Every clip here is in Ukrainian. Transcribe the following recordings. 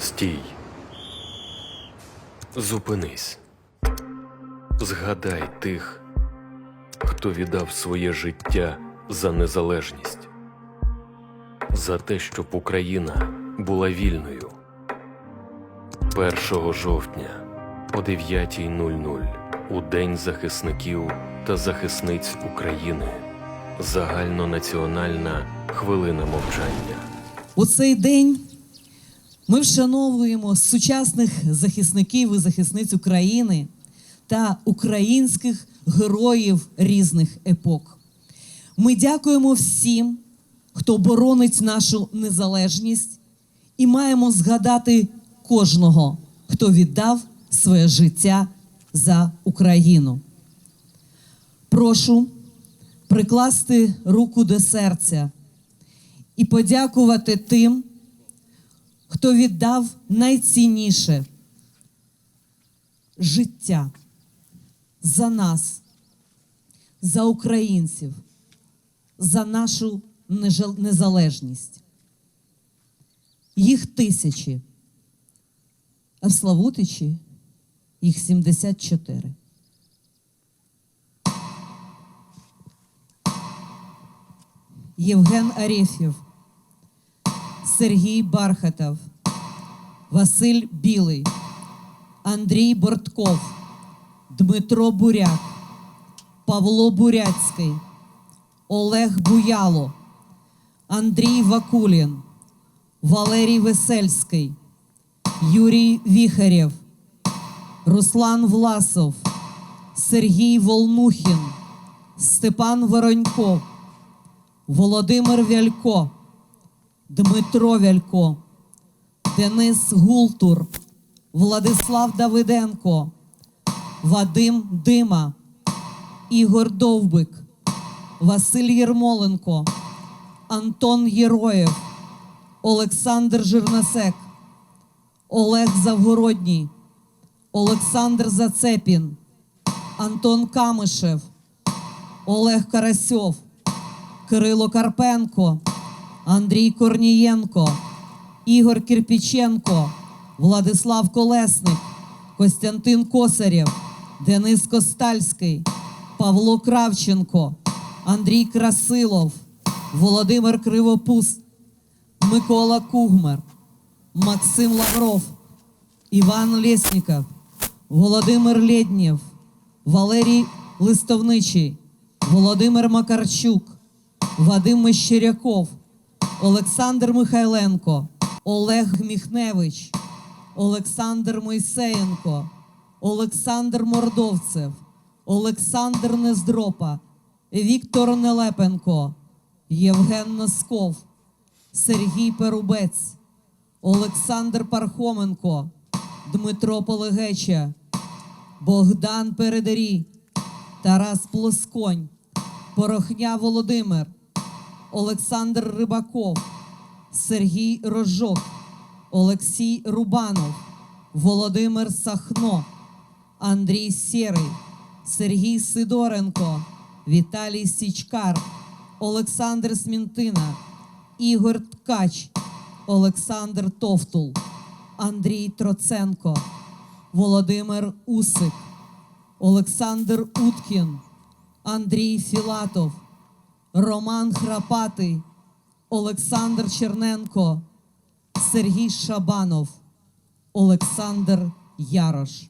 Стій. Зупинись. Згадай тих, хто віддав своє життя за незалежність, за те, щоб Україна була вільною. 1 жовтня о 9.00 у День захисників та захисниць України. Загальнонаціональна хвилина мовчання. У цей день ми вшановуємо сучасних захисників і захисниць України та українських героїв різних епок. Ми дякуємо всім, хто боронить нашу незалежність, і маємо згадати кожного, хто віддав своє життя за Україну. Прошу прикласти руку до серця і подякувати тим, хто віддав найцінніше життя за нас, за українців, за нашу незалежність. Їх тисячі, а в Славутичі їх 74. Євген Арефєв, Сергій Бархатов, Василь Білий, Андрій Бортков, Дмитро Буряк, Павло Буряцький, Олег Буяло, Андрій Вакулін, Валерій Весельський, Юрій Віхарєв, Руслан Власов, Сергій Волнухін, Степан Воронько, Володимир Вялько, Дмитро Вялько, Денис Гултур, Владислав Давиденко, Вадим Дима, Ігор Довбик, Василь Єрмоленко, Антон Єроєв, Олександр Жирнасек, Олег Завгородній, Олександр Зацепін, Антон Камишев, Олег Карасьов, Кирило Карпенко, Андрій Корнієнко, Ігор Кирпіченко, Владислав Колесник, Костянтин Косарєв, Денис Костальський, Павло Кравченко, Андрій Красилов, Володимир Кривопус, Микола Кугмер, Максим Лавров, Іван Лєсніков, Володимир Лєднєв, Валерій Листовничий, Володимир Макарчук, Вадим Мещеряков, Олександр Михайленко, Олег Міхневич, Олександр Мойсеєнко, Олександр Мордовцев, Олександр Нездропа, Віктор Нелепенко, Євген Носков, Сергій Перубець, Олександр Пархоменко, Дмитро Полегеча, Богдан Передарій, Тарас Плосконь, Порохня Володимир, Олександр Рибаков, Сергій Рожок, Олексій Рубанов, Володимир Сахно, Андрій Сєрий, Сергій Сидоренко, Віталій Січкар, Олександр Смінтина, Ігор Ткач, Олександр Товтул, Андрій Троценко, Володимир Усик, Олександр Уткін, Андрій Філатов, Роман Храпатий, Олександр Черненко, Сергій Шабанов, Олександр Ярош.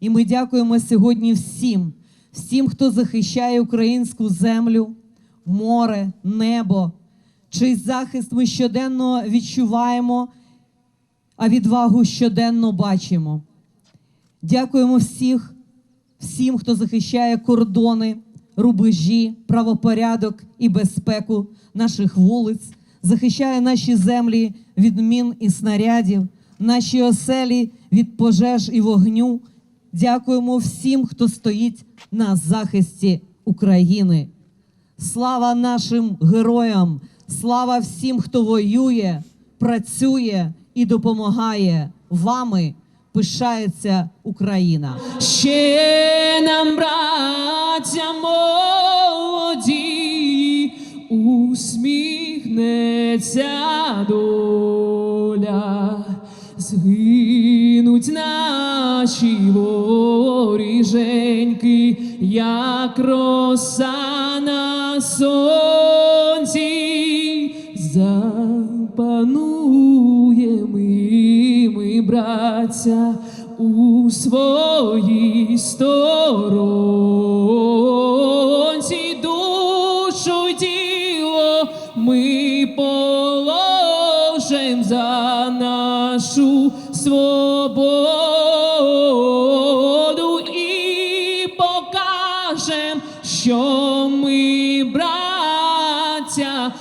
І ми дякуємо сьогодні всім, всім, хто захищає українську землю, море, небо, чий захист ми щоденно відчуваємо, а відвагу щоденно бачимо. Дякуємо всіх, всім, хто захищає кордони, рубежі, правопорядок і безпеку наших вулиць, захищає наші землі від мін і снарядів, наші оселі від пожеж і вогню. Дякуємо всім, хто стоїть на захисті України. Слава нашим героям! Слава всім, хто воює, працює і допомагає. Вами пишається Україна. Ще нам, браття молоді, усміхне зміниться доля, згинуть наші воріженьки, як роса на сонці, запануємо браття, у своїй сторонці. Душу й тіло ми положим за нашу свободу і покажем, що ми браття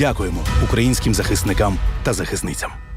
Дякуємо українським захисникам та захисницям.